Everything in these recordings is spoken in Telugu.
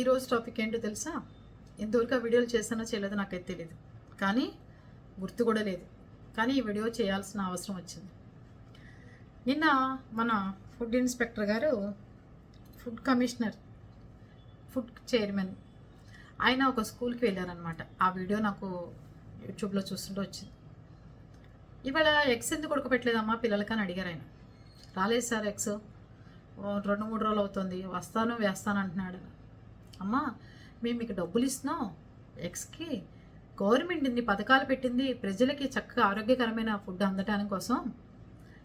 ఈరోజు టాపిక్ ఏంటో తెలుసా? ఎంతవరకు ఆ వీడియోలు చేశానో చేయలేదో నాకైతే తెలియదు కానీ గుర్తు కూడా లేదు. కానీ ఈ వీడియో చేయాల్సిన అవసరం వచ్చింది. నిన్న మన ఫుడ్ ఇన్స్పెక్టర్ గారు ఫుడ్ కమిషనర్ ఫుడ్ చైర్మన్ ఆయన ఒక స్కూల్కి వెళ్ళారనమాట ఆ వీడియో నాకు యూట్యూబ్లో చూస్తుంటే వచ్చింది. ఇవాళ ఎక్స్ ఎందుకు ఉడకపెట్టలేదమ్మా? పిల్లలకని అడిగారు ఆయన. రాలేదు సార్ ఎక్స్ ఓ రెండు మూడు రోజులు అవుతుంది. వస్తాను వేస్తాను అంటున్నాడు. అమ్మా మేము మీకు డబ్బులు ఇస్తున్నాం. ఎక్స్కి గవర్నమెంట్ ఇన్ని పథకాలు పెట్టింది ప్రజలకి చక్కగా ఆరోగ్యకరమైన ఫుడ్ అందటానికి కోసం.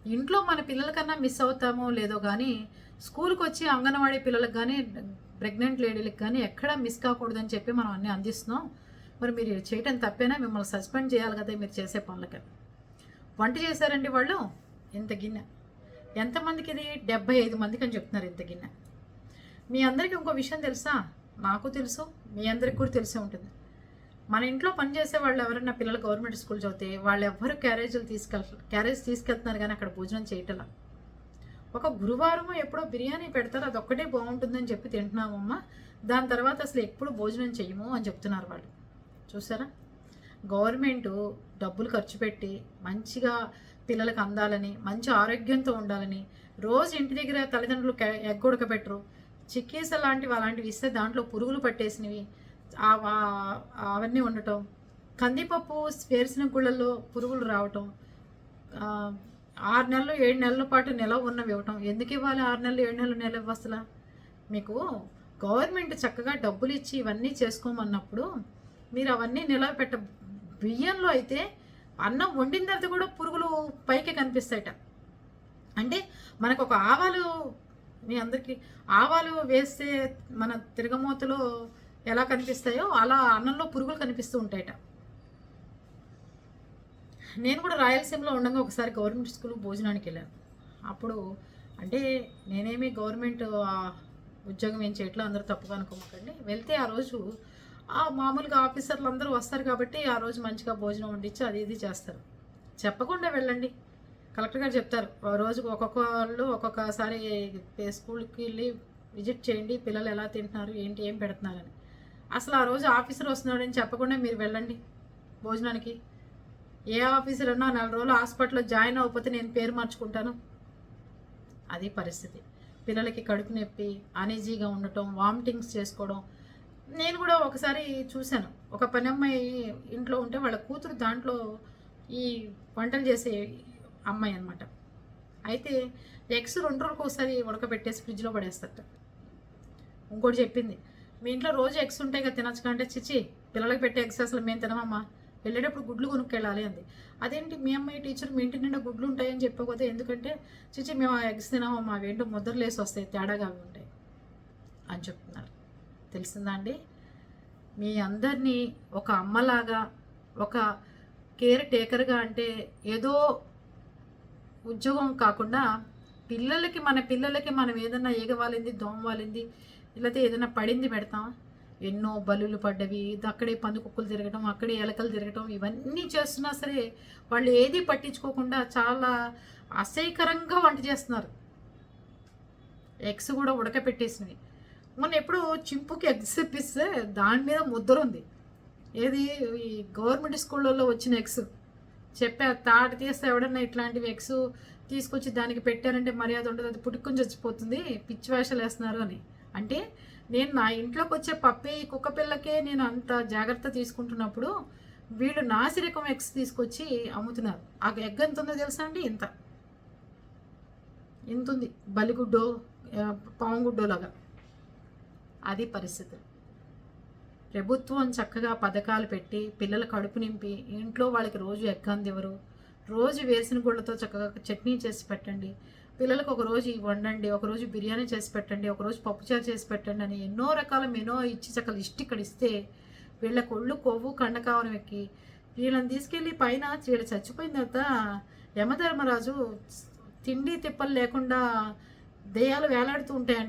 ఇంట్లో మన పిల్లలకన్నా మిస్ అవుతామో లేదో కానీ స్కూల్కి వచ్చి అంగన్వాడీ పిల్లలకు కానీ ప్రెగ్నెంట్ లేడీలకు కానీ ఎక్కడా మిస్ కాకూడదని చెప్పి మనం అన్నీ అందిస్తున్నాం. మరి మీరు చేయటం తప్పేనా? మిమ్మల్ని సస్పెండ్ చేయాలి కదా మీరు చేసే పనులకి. వంట చేశారండి వాళ్ళు? ఇంత గిన్నె. ఎంతమందికి ఇది డెబ్బై ఐదు మందికి అని చెప్తున్నారు ఇంత గిన్నె. మీ అందరికీ ఇంకో విషయం తెలుసా? నాకు తెలుసు మీ అందరికి కూడా తెలిసే ఉంటుంది. మన ఇంట్లో పనిచేసే వాళ్ళు ఎవరైనా పిల్లలు గవర్నమెంట్ స్కూల్ చదివితే వాళ్ళు ఎవ్వరు క్యారేజీలు తీసుకెళ్ క్యారేజ్ తీసుకెళ్తున్నారు కానీ అక్కడ భోజనం చేయటలా. ఒక గురువారం ఎప్పుడో బిర్యానీ పెడతారు అది ఒక్కటే బాగుంటుందని చెప్పి తింటున్నామమ్మా. దాని తర్వాత అసలు ఎప్పుడు భోజనం చేయము అని చెప్తున్నారు వాళ్ళు. చూసారా? గవర్నమెంట్ డబ్బులు ఖర్చు పెట్టి మంచిగా పిల్లలకు అందాలని మంచి ఆరోగ్యంతో ఉండాలని రోజు ఇంటి దగ్గర తల్లిదండ్రులు ఎగ్గొడకబెట్టరు చిక్కీస లాంటివి అలాంటివి ఇస్తే దాంట్లో పురుగులు పట్టేసినవి అవన్నీ ఉండటం. కందిపప్పు వేరుసిన గుళ్ళల్లో పురుగులు రావటం. ఆరు నెలలు ఏడు నెలల పాటు నిలవ ఉన్నవి ఇవ్వటం. ఎందుకు ఇవ్వాలి ఆరు నెలలు ఏడు నెలలు నిలవ అసలు? మీకు గవర్నమెంట్ చక్కగా డబ్బులు ఇచ్చి ఇవన్నీ చేసుకోమన్నప్పుడు మీరు అవన్నీ నిలవ పెట్ట బియ్యంలో అయితే అన్నం వండిన తర్వాత కూడా పురుగులు పైకి కనిపిస్తాయట. అంటే మనకు ఒక ఆవాలు మీ అందరికీ ఆవాలు వేస్తే మన తిరగమూతలో ఎలా కనిపిస్తాయో అలా అన్నంలో పురుగులు కనిపిస్తూ ఉంటాయట. నేను కూడా రాయలసీమలో ఉండగా ఒకసారి గవర్నమెంట్ స్కూల్ భోజనానికి వెళ్ళాను. అప్పుడు అంటే నేనేమి గవర్నమెంట్ ఉద్యోగం ఏం చేయట్లో అందరూ తప్పుగా అనుకోమకండి వెళ్తే ఆ రోజు ఆ మామూలుగా ఆఫీసర్లు అందరూ వస్తారు కాబట్టి ఆ రోజు మంచిగా భోజనం వండించి అది ఇది చేస్తారు. చెప్పకుండా వెళ్ళండి. కలెక్టర్ గారు చెప్తారు. ఆ రోజుకు ఒక్కొక్క వాళ్ళు ఒక్కొక్కసారి స్కూల్కి వెళ్ళి విజిట్ చేయండి పిల్లలు ఎలా తింటున్నారు ఏంటి ఏం పెడుతున్నారని. అసలు ఆ రోజు ఆఫీసర్ వస్తున్నాడని చెప్పకుండా మీరు వెళ్ళండి భోజనానికి. ఏ ఆఫీసర్ అన్నా నెల రోజులు హాస్పిటల్లో జాయిన్ అవ్వకపోతే నేను పేరు మార్చుకుంటాను. అది పరిస్థితి. పిల్లలకి కడుపు నొప్పి అనేజీగా ఉండటం వామిటింగ్స్ చేసుకోవడం. నేను కూడా ఒకసారి చూశాను. ఒక పని అమ్మాయి ఇంట్లో ఉంటే వాళ్ళ కూతురు దాంట్లో ఈ వంటలు చేసే అమ్మాయి అనమాట అయితే ఎగ్స్ రెండు రోజులకు ఒకసారి ఉడకబెట్టేసి ఫ్రిడ్జ్లో పడేస్తారు ఇంకోటి చెప్పింది మీ ఇంట్లో రోజు ఎగ్స్ ఉంటాయి కదా తినచ్చు అంటే చిచి పిల్లలకి పెట్టే ఎగ్స్ అసలు మేము తినమమ్మా వెళ్ళేటప్పుడు గుడ్లు కొనుక్కెళ్ళాలి అంది. అదేంటి మీ అమ్మాయి టీచర్ మీ ఇంటి నిండా గుడ్లు ఉంటాయని చెప్పకపోతే ఎందుకంటే చిచి మేము ఆ ఎగ్స్ తినమమ్మా అవేంటో ముద్రలు వేసి వస్తాయి తేడాగా అవి ఉంటాయి అని చెప్తున్నారు. తెలిసిందా అండి? మీ అందరినీ ఒక అమ్మలాగా ఒక కేర్ టేకర్గా అంటే ఏదో ఉద్యోగం కాకుండా పిల్లలకి మన పిల్లలకి మనం ఏదైనా ఏగవాలింది దోమ వాలింది లేకపోతే ఏదైనా పడింది పెడతాం. ఎన్నో బలులు పడ్డవి అక్కడే పందుకుక్కలు తిరగటం అక్కడే ఎలకలు తిరగటం ఇవన్నీ చేస్తున్నా సరే వాళ్ళు ఏది పట్టించుకోకుండా చాలా అసహ్యకరంగా వంట చేస్తున్నారు. ఎగ్స్ కూడా ఉడకపెట్టేసినవి. మొన్న ఎప్పుడు చింపుకి ఎగ్స్ ఇప్పిస్తే దాని మీద ముద్ర ఉంది ఏది? ఈ గవర్నమెంట్ స్కూళ్ళల్లో వచ్చిన ఎగ్స్. చెప్పా తాట తీస్తే ఎవడన్నా ఇట్లాంటివి ఎగ్స్ తీసుకొచ్చి దానికి పెట్టారంటే మర్యాద ఉండదు. అది పుట్టుకొని చచ్చిపోతుంది. పిచ్చి వేషాలు వేస్తున్నారు అని. అంటే నేను నా ఇంట్లోకి వచ్చే పప్పి కుక్క పిల్లకే నేను అంత జాగ్రత్త తీసుకుంటున్నప్పుడు వీళ్ళు నాసిరకం ఎగ్స్ తీసుకొచ్చి అమ్ముతున్నారు. ఆ ఎగ్ ఎంత ఉందో తెలుసా అండి? ఇంత. ఇంత ఉంది బలిగుడ్డో పావుగుడ్డో లాగా అది పరిస్థితి. ప్రభుత్వం చక్కగా పథకాలు పెట్టి పిల్లల కడుపు నింపి ఇంట్లో వాళ్ళకి రోజు ఎగ్ ఇవ్వరు రోజు వేసిన గుళ్ళతో చక్కగా చట్నీ చేసి పెట్టండి. పిల్లలకు ఒక రోజు వండండి ఒక రోజు బిర్యానీ చేసి పెట్టండి ఒకరోజు పప్పుచారు చేసి పెట్టండి అని ఎన్నో రకాల మెనో ఇచ్చి చక్కగా లిస్ట్ ఇక్కడ ఇస్తే వీళ్ళకి ఒళ్ళు కొవ్వు కండకావనం ఎక్కి వీళ్ళని తీసుకెళ్ళి పైన వీళ్ళు చచ్చిపోయిన తర్వాత యమధర్మరాజు తిండి తిప్పలు లేకుండా దెయ్యాలు వేలాడుతూ ఉంటాయి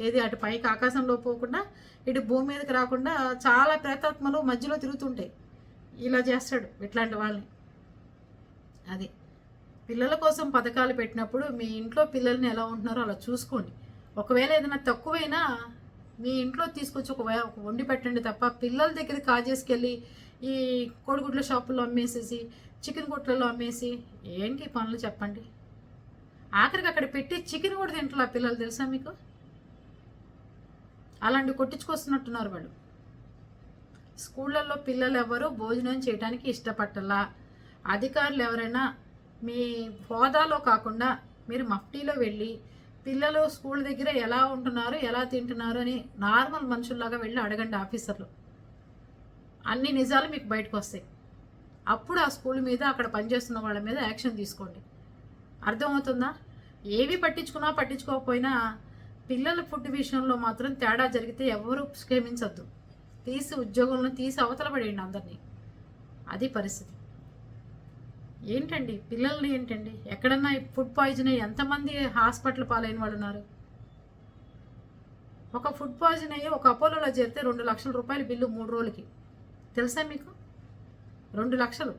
లేదు ఏది అటు పైకి ఆకాశంలో పోకుండా ఇటు భూమి మీదకి రాకుండా చాలా ప్రేతాత్మలు మధ్యలో తిరుగుతుంటాయి ఇలా చేస్తాడు ఇట్లాంటి వాళ్ళని. అది. పిల్లల కోసం పథకాలు పెట్టినప్పుడు మీ ఇంట్లో పిల్లల్ని ఎలా ఉంటున్నారో అలా చూసుకోండి. ఒకవేళ ఏదైనా తక్కువైనా మీ ఇంట్లో తీసుకొచ్చి ఒక ఒక వండి పెట్టండి తప్ప పిల్లల దగ్గర కాజేసుకెళ్ళి ఈ కోడిగుడ్ల షాపుల్లో అమ్మేసేసి చికెన్ గుట్లలో అమ్మేసి ఏంటి పనులు చెప్పండి? ఆఖరికి అక్కడ పెట్టి చికెన్ కూడా తింటారు ఆ పిల్లలు తెలుసా మీకు? అలాంటివి కొట్టించుకొస్తున్నట్టున్నారు వాళ్ళు. స్కూళ్ళల్లో పిల్లలు ఎవరు భోజనం చేయడానికి ఇష్టపట్టలా. అధికారులు ఎవరైనా మీ హోదాలో కాకుండా మీరు మఫ్టీలో వెళ్ళి పిల్లలు స్కూల్ దగ్గర ఎలా ఉంటున్నారు ఎలా తింటున్నారు అని నార్మల్ మనుషుల్లాగా వెళ్ళి అడగండి ఆఫీసర్లు. అన్ని నిజాలు మీకు బయటకు వస్తాయి అప్పుడు ఆ స్కూల్ మీద అక్కడ పనిచేస్తున్న వాళ్ళ మీద యాక్షన్ తీసుకోండి. అర్థమవుతుందా? ఏవి పట్టించుకున్నా పట్టించుకోకపోయినా పిల్లల ఫుడ్ విషయంలో మాత్రం తేడా జరిగితే ఎవరు క్షేమించద్దు. తీసి ఉద్యోగంలో తీసి అవతల పడేయండి అందరినీ. అది పరిస్థితి. ఏంటండి? పిల్లల్ని ఏంటండి? ఎక్కడన్నా ఫుడ్ పాయిజన్ అయ్యి ఎంతమంది హాస్పిటల్ పాలైన వాళ్ళు ఉన్నారు? ఒక ఫుడ్ పాయిజన్ అయ్యి ఒక అపోలోలో చేరితే రెండు లక్షల రూపాయల బిల్లు మూడు రోజులకి. తెలుసా మీకు? రెండు లక్షలు.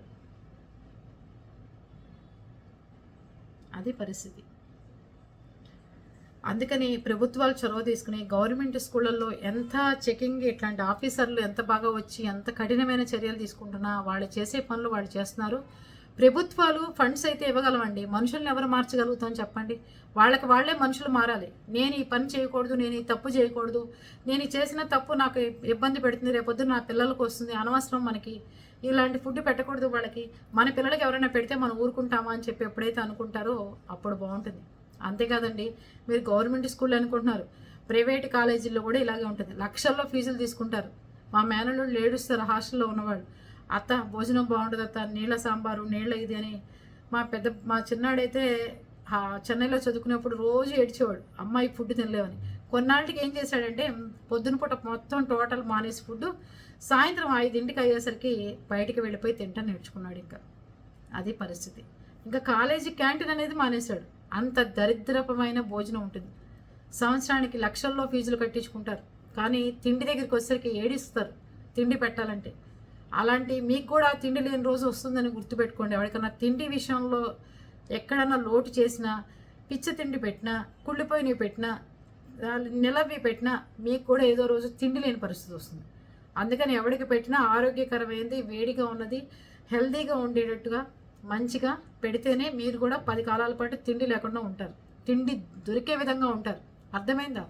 అది పరిస్థితి. అందుకని ప్రభుత్వాలు చొరవ తీసుకుని గవర్నమెంట్ స్కూళ్ళల్లో ఎంత చెకింగ్ ఇట్లాంటి ఆఫీసర్లు ఎంత బాగా వచ్చి ఎంత కఠినమైన చర్యలు తీసుకుంటున్నా వాళ్ళు చేసే పనులు వాళ్ళు చేస్తున్నారు. ప్రభుత్వాలు ఫండ్స్ అయితే ఇవ్వగలవండి. మనుషుల్ని ఎవరు మార్చగలుగుతాం చెప్పండి. వాళ్ళకి వాళ్ళే మనుషులు మారాలి. నేను ఈ పని చేయకూడదు నేను ఈ తప్పు చేయకూడదు నేను చేసిన తప్పు నాకు ఇబ్బంది పెడుతుంది రేపొద్దు నా పిల్లలకు వస్తుంది అనవసరం మనకి. ఇలాంటి ఫుడ్ పెట్టకూడదు వాళ్ళకి. మన పిల్లలకి ఎవరైనా పెడితే మనం ఊరుకుంటామా అని చెప్పి ఎప్పుడైతే అనుకుంటారో అప్పుడు బాగుంటుంది. అంతేకాదండి మీరు గవర్నమెంట్ స్కూల్ అనుకుంటున్నారు ప్రైవేట్ కాలేజీల్లో కూడా ఇలాగే ఉంటుంది. లక్షల్లో ఫీజులు తీసుకుంటారు. మా మేనలు లేడుస్తారు హాస్టల్లో ఉన్నవాళ్ళు అత్త భోజనం బాగుంటుంది అత్త నీళ్ళ సాంబారు నీళ్ళ ఇది అని. మా పెద్ద మా చిన్నాడైతే చెన్నైలో చదువుకునేప్పుడు రోజు ఏడ్చేవాడు అమ్మాయి ఫుడ్ తినలేవని. కొన్నాళ్ళకి ఏం చేశాడంటే పొద్దున పూట మొత్తం టోటల్ మానేసి ఫుడ్ సాయంత్రం ఐదింటికి అయ్యేసరికి బయటికి వెళ్ళిపోయి తింటా నేర్చుకున్నాడు ఇంకా. అది పరిస్థితి. ఇంకా కాలేజీ క్యాంటీన్ అనేది మానేశాడు. అంత దరిద్రపమైన భోజనం ఉంటుంది. సంవత్సరానికి లక్షల్లో ఫీజులు కట్టించుకుంటారు. కానీ తిండి దగ్గరికి వచ్చేసరికి ఏడిస్తారు తిండి పెట్టాలంటే. అలాంటి మీకు కూడా తిండి లేని రోజు వస్తుందని గుర్తుపెట్టుకోండి. ఎవరికైనా తిండి విషయంలో ఎక్కడన్నా లోటు చేసినా పిచ్చి తిండి పెట్టినా కుళ్ళిపోయినవి పెట్టినా నిలవి పెట్టినా మీకు కూడా ఏదో రోజు తిండి లేని పరిస్థితి వస్తుంది. అందుకని ఎవరికి పెట్టినా ఆరోగ్యకరమైనది వేడిగా ఉన్నది హెల్దీగా ఉండేటట్టుగా మంచిగా పెడితేనే మీరు కూడా పది కాలాల పాటు తిండి లేకుండా ఉంటారు. తిండి దొరికే విధంగా ఉంటారు. అర్థమైందా?